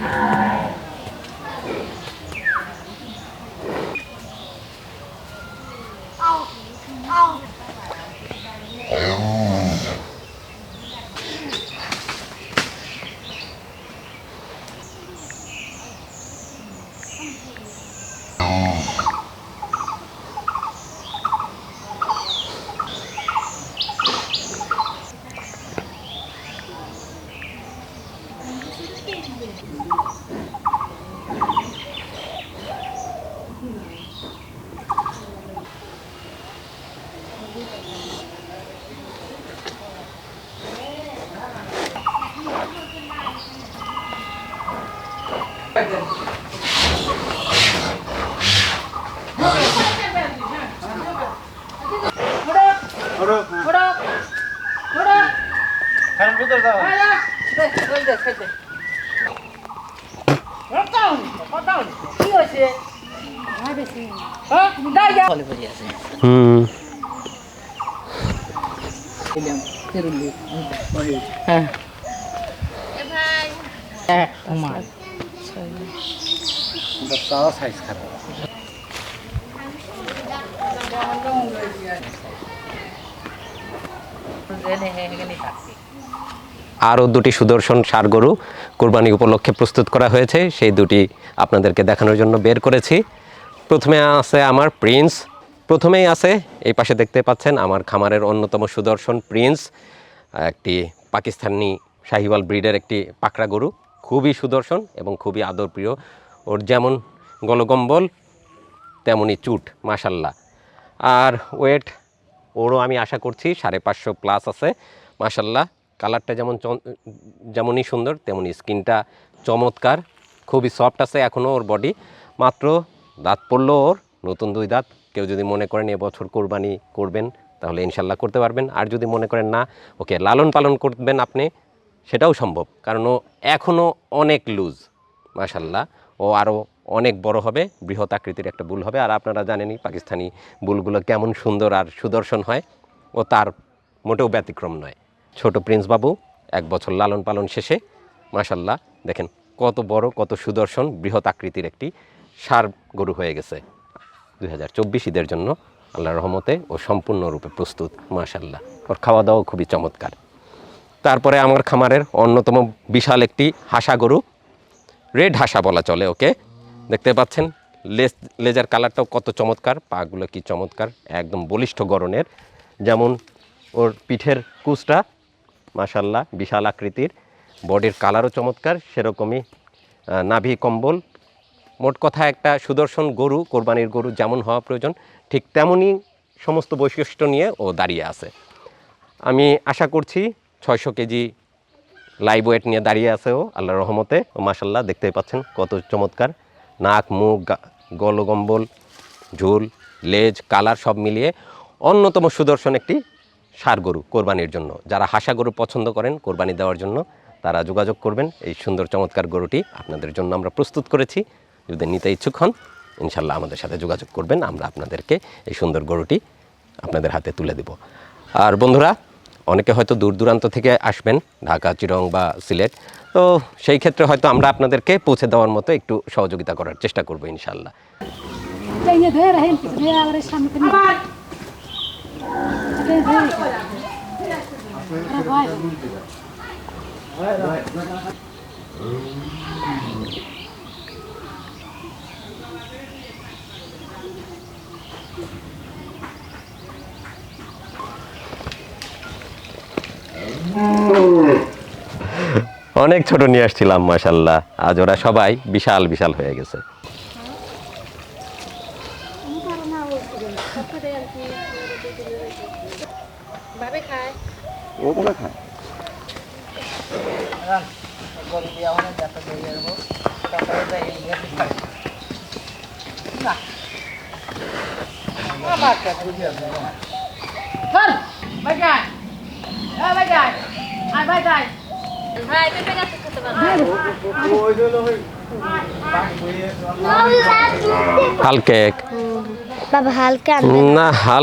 Oh. Size খারাপ আরও দুটি সুদর্শন সার গরু কোরবানি উপলক্ষে প্রস্তুত করা হয়েছে। সেই দুটি আপনাদেরকে দেখানোর জন্য বের করেছি। প্রথমে আছে আমার প্রিন্স। প্রথমেই আছে, এই পাশে দেখতে পাচ্ছেন আমার খামারের অন্যতম সুদর্শন প্রিন্স, একটি পাকিস্তানি শাহিওয়াল ব্রিডের একটি পাকড়া গরু। খুবই সুদর্শন এবং খুবই আদরপ্রিয়। ওর যেমন গলগম্বল, তেমনই চুট, মাশাল্লাহ। আর ওয়েট, ওরও আমি আশা করছি সাড়ে পাঁচশো প্লাস আছে, মাশাল্লাহ। কালারটা যেমন যেমনই সুন্দর, তেমনই স্কিনটা চমৎকার, খুবই সফট আছে এখনও ওর বডি মাত্র দাঁত পড়ল ওর, নতুন দুই দাঁত। কেউ যদি মনে করেন এবছর কোরবানি করবেন, তাহলে ইনশাল্লাহ করতে পারবেন। আর যদি মনে করেন না, ওকে, লালন পালন করবেন আপনি, সেটাও সম্ভব। কারণ ও এখনও অনেক লুজ মাশাল্লাহ। ও আরও অনেক বড় হবে, বৃহৎ আকৃতির একটা বুল হবে। আর আপনারা জানেনই পাকিস্তানি বুলগুলো কেমন সুন্দর আর সুদর্শন হয়। ও তার মোটেও ব্যতিক্রম নয়। ছোট প্রিন্স বাবু, এক বছর লালন পালন শেষে, মাশাল্লাহ, দেখেন কত বড়, কত সুদর্শন, বৃহৎ আকৃতির একটি সার গরু হয়ে গেছে। দুই হাজার চব্বিশ ঈদের জন্য আল্লাহর রহমতে ও সম্পূর্ণরূপে প্রস্তুত, মাশাল্লাহ। ওর খাওয়া দাওয়া খুবই চমৎকার। তারপরে আমার খামারের অন্যতম বিশাল একটি হাসা গরু, রেড হাসা বলা চলে ওকে। দেখতে পাচ্ছেন, লেজ, লেজার কালারটাও কত চমৎকার, পাগুলো কি চমৎকার, একদম বলিষ্ঠ গরনের যেমন ওর পিঠের কুচটা মাশাল্লাহ বিশাল আকৃতির। বডির কালারও চমৎকার, সেরকমই নাভি কম্বল। মোট কথা একটা সুদর্শন গরু, কোরবানির গরু যেমন হওয়া প্রয়োজন, ঠিক তেমনই সমস্ত বৈশিষ্ট্য নিয়ে ও দাঁড়িয়ে আছে। আমি আশা করছি ছয়শো কেজি লাইভ ওয়েট নিয়ে দাঁড়িয়ে আছে ও আল্লাহ রহমতে। ও মাসাল্লাহ দেখতেই পাচ্ছেন কত চমৎকার। নাক, মুখ গলগম্বল, ঝুল, লেজ, কালার সব মিলিয়ে অন্যতম সুদর্শন একটি সার গরু কোরবানির জন্য। যারা হাসা গরু পছন্দ করেন কোরবানি দেওয়ার জন্য তারা যোগাযোগ করবেন। এই সুন্দর চমৎকার গরুটি আপনাদের জন্য আমরা প্রস্তুত করেছি। যদি নিতে ইচ্ছুক হন ইনশাল্লাহ আমাদের সাথে যোগাযোগ করবেন। আমরা আপনাদেরকে এই সুন্দর গরুটি আপনাদের হাতে তুলে দেব। আর বন্ধুরা অনেকে হয়তো দূর দূরান্ত থেকে আসবেন ঢাকা চিরং বা সিলেট। তো সেই ক্ষেত্রে হয়তো আমরা আপনাদেরকে পৌঁছে দেওয়ার মতো একটু সহযোগিতা করার চেষ্টা করব ইনশাল্লাহ। অনেক ছোট নিয়ে আসছিলাম মাসাল্লাহ আজ ওরা সবাই বিশাল বিশাল হয়ে গেছে। Babe খায়। ও মনে খায়? ভাই পেঁপে গাছে খেতে পারো কেক। বাবা হালকা না হাল